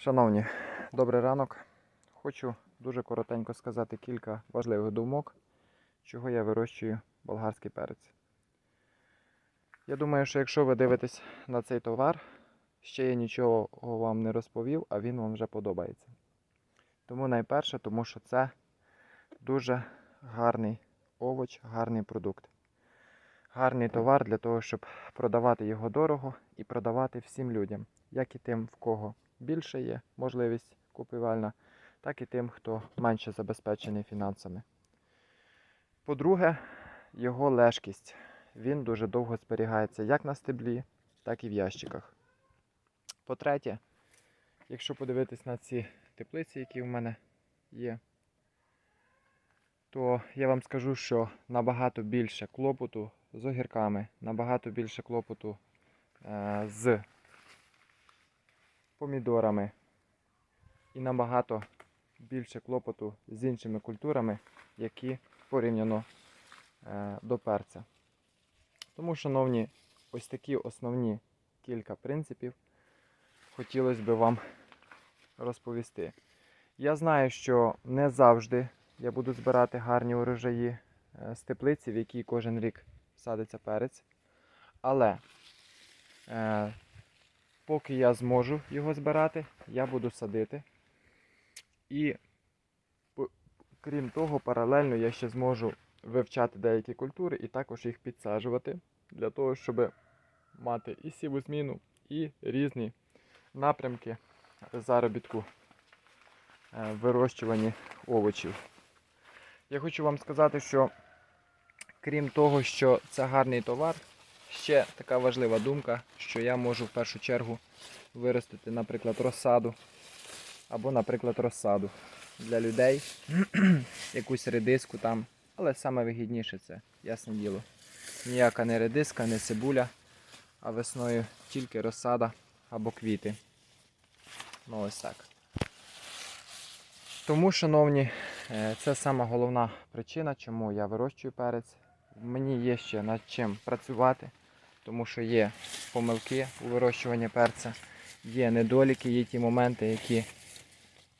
Шановні, добрий ранок. Хочу дуже коротенько сказати кілька важливих думок, чого я вирощую болгарський перець. Я думаю, що якщо ви дивитесь на цей товар, ще я нічого вам не розповів, а він вам вже подобається. Тому найперше, тому що це дуже гарний овоч, гарний продукт. Гарний товар для того, щоб продавати його дорого і продавати всім людям, як і тим, в кого більше є можливість купівельна, так і тим, хто менше забезпечений фінансами. По-друге, його лежкість. Він дуже довго зберігається як на стеблі, так і в ящиках. По-третє, якщо подивитись на ці теплиці, які в мене є, то я вам скажу, що набагато більше клопоту з огірками, набагато більше клопоту е, з помідорами і набагато більше клопоту з іншими культурами, які порівняно е, до перця. Тому, шановні, ось такі основні кілька принципів хотілося б вам розповісти. Я знаю, що не завжди я буду збирати гарні урожаї е, з теплиці, в якій кожен рік садиться перець. Але е, поки я зможу його збирати, я буду садити. І крім того, паралельно я ще зможу вивчати деякі культури і також їх підсаджувати для того, щоб мати і сівозміну, і різні напрямки заробітку е, в вирощуванні овочів. Я хочу вам сказати, що крім того, що це гарний товар, ще така важлива думка, що я можу в першу чергу виростити, наприклад, розсаду або, наприклад, розсаду для людей, якусь редиску там. Але саме вигідніше це, ясне діло. Ніяка не редиска, не цибуля, а весною тільки розсада або квіти. Ну ось так. Тому, шановні, е, це сама головна причина, чому я вирощую перець. Мені є ще над чим працювати, тому що є помилки у вирощуванні перця, є недоліки, є ті моменти, які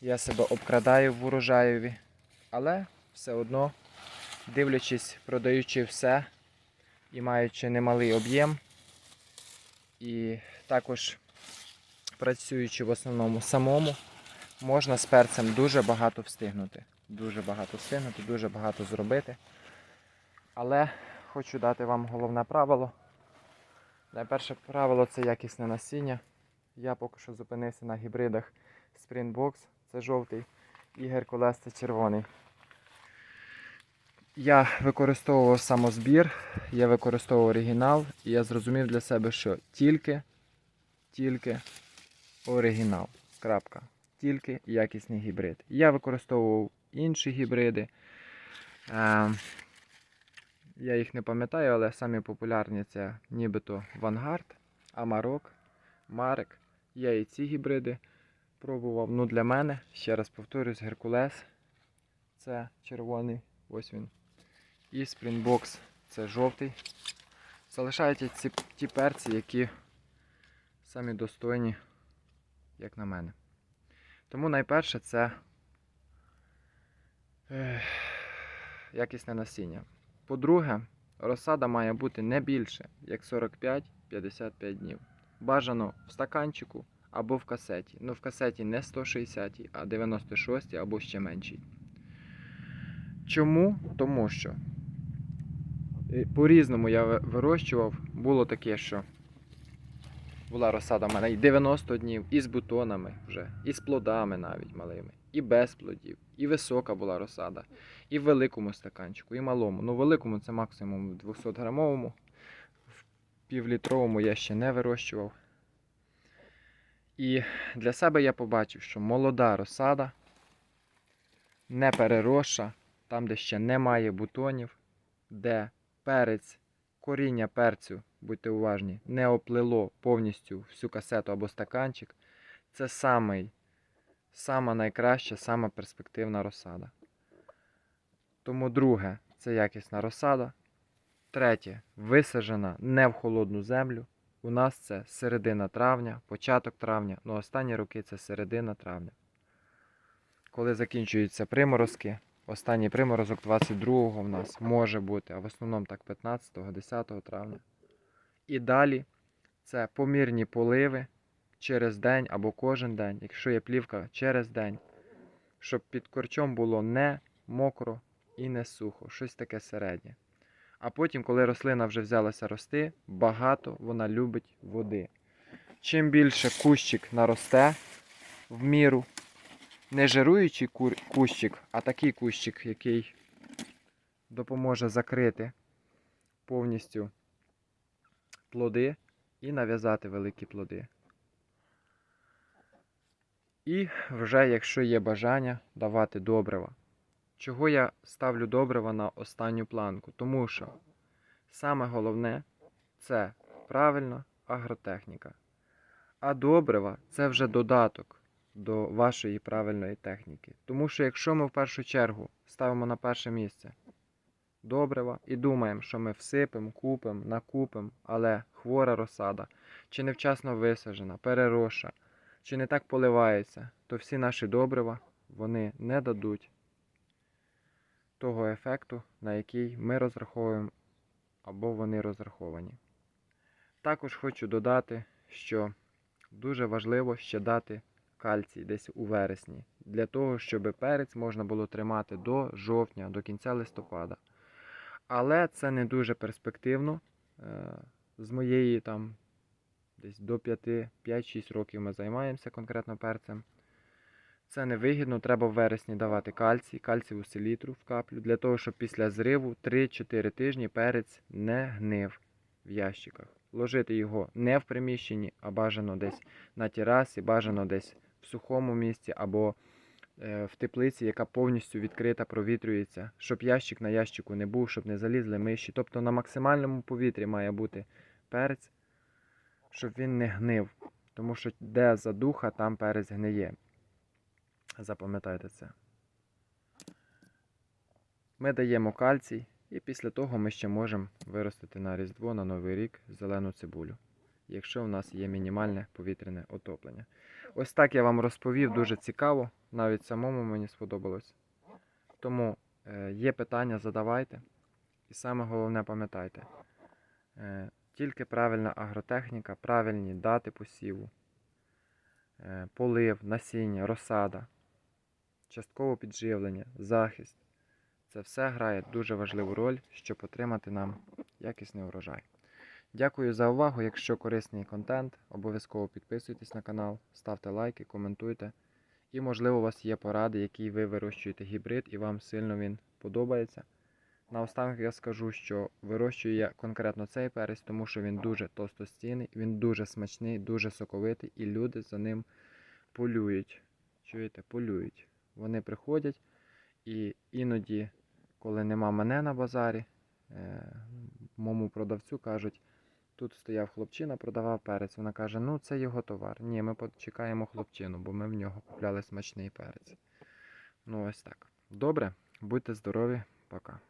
я себе обкрадаю в урожаєві. Але все одно, дивлячись, продаючи все і маючи немалий об'єм, і також працюючи в основному самому, можна з перцем дуже багато встигнути. Дуже багато встигнути, дуже багато зробити. Але хочу дати вам головне правило. Найперше правило це якісне насіння. Я поки що зупинився на гібридах Springbox, це жовтий, і Геркулес це червоний. Я використовував самозбір, я використовував оригінал, і я зрозумів для себе, що тільки, тільки оригінал. Крапка. Тільки якісний гібрид. Я використовував інші гібриди. Я їх не пам'ятаю, але самі популярні це нібито Vanguard, Amarok, Марек. Я і ці гібриди пробував. Ну для мене, ще раз повторюсь, Геркулес це червоний, ось він. І Springbox це жовтий. Залишаються ці, ті перці, які самі достойні, як на мене. Тому найперше це якісне насіння. По-друге, розсада має бути не більше, як 45-55 днів. Бажано в стаканчику або в касеті. Ну, в касеті не 160, а 96 або ще менший. Чому? Тому що е, по-різному я вирощував. Було таке, що була розсада в мене і 90 днів, і з бутонами вже, і з плодами навіть малими, і без плодів, і висока була розсада, і в великому стаканчику, і малому. Ну, великому це максимум 200 грамовому, в півлітровому я ще не вирощував. І для себе я побачив, що молода розсада, не переросша, там, де ще немає бутонів, де перець, коріння перцю, будьте уважні, не оплило повністю всю касету або стаканчик, це самий, сама найкраща, сама перспективна розсада. Тому друге, це якісна розсада. Третє, висаджена не в холодну землю, у нас це середина травня, початок травня, ну останні роки це середина травня. Коли закінчуються приморозки, останній приморозок 22-го в нас може бути, а в основному так 15-го, 10 травня. І далі це помірні поливи через день або кожен день, якщо є плівка через день, щоб під корчом було не мокро і не сухо, щось таке середнє. А потім, коли рослина вже взялася рости, багато вона любить води. Чим більше кущик наросте в міру, не жируючий кущик, а такий кущик, який допоможе закрити повністю плоди і нав'язати великі плоди. І вже, якщо є бажання, давати добрива. Чого я ставлю добрива на останню планку? Тому що саме головне це правильна агротехніка. А добрива це вже додаток до вашої правильної техніки. Тому що якщо ми в першу чергу ставимо на перше місце добрива і думаємо, що ми всипемо, купимо, накупимо, але хвора розсада, чи невчасно висаджена, переросша, чи не так поливається, то всі наші добрива вони не дадуть того ефекту, на який ми розраховуємо або вони розраховані. Також хочу додати, що дуже важливо ще дати кальцій десь у вересні, для того, щоб перець можна було тримати до жовтня, до кінця листопада. Але це не дуже перспективно. Е, З моєї там десь до 5-6 років ми займаємося конкретно перцем. Це невигідно, треба в вересні давати кальцій, кальціву селітру в каплю, для того, щоб після зриву 3-4 тижні перець не гнив в ящиках. Ложити його не в приміщенні, а бажано десь на терасі, бажано десь в сухому місці або е, в теплиці, яка повністю відкрита, провітрюється, щоб ящик на ящику не був, щоб не залізли миші. Тобто на максимальному повітрі має бути перець, щоб він не гнив. Тому що де задуха, там перець гниє. Запам'ятайте це. Ми даємо кальцій, і після того ми ще можемо виростити на Різдво, на Новий рік зелену цибулю, якщо в нас є мінімальне повітряне отоплення. Ось так я вам розповів, дуже цікаво, навіть самому мені сподобалось. Тому е, є питання, задавайте. І саме головне пам'ятайте, е, тільки правильна агротехніка, правильні дати посіву, е, полив, насіння, розсада, часткове підживлення, захист. Це все грає дуже важливу роль, щоб отримати нам якісний урожай. Дякую за увагу. Якщо корисний контент, обов'язково підписуйтесь на канал, ставте лайки, коментуйте. І, можливо, у вас є поради, які ви вирощуєте гібрид і вам сильно він подобається. Наостанок я скажу, що вирощую я конкретно цей перець, тому що він дуже товстостійний, він дуже смачний, дуже соковитий, і люди за ним полюють. Чуєте, полюють. Вони приходять і іноді, коли нема мене на базарі, е, моєму продавцю кажуть, тут стояв хлопчина, продавав перець. Вона каже, ну це його товар. Ні, ми почекаємо хлопчину, бо ми в нього купляли смачний перець. Ну ось так. Добре, будьте здорові, пока.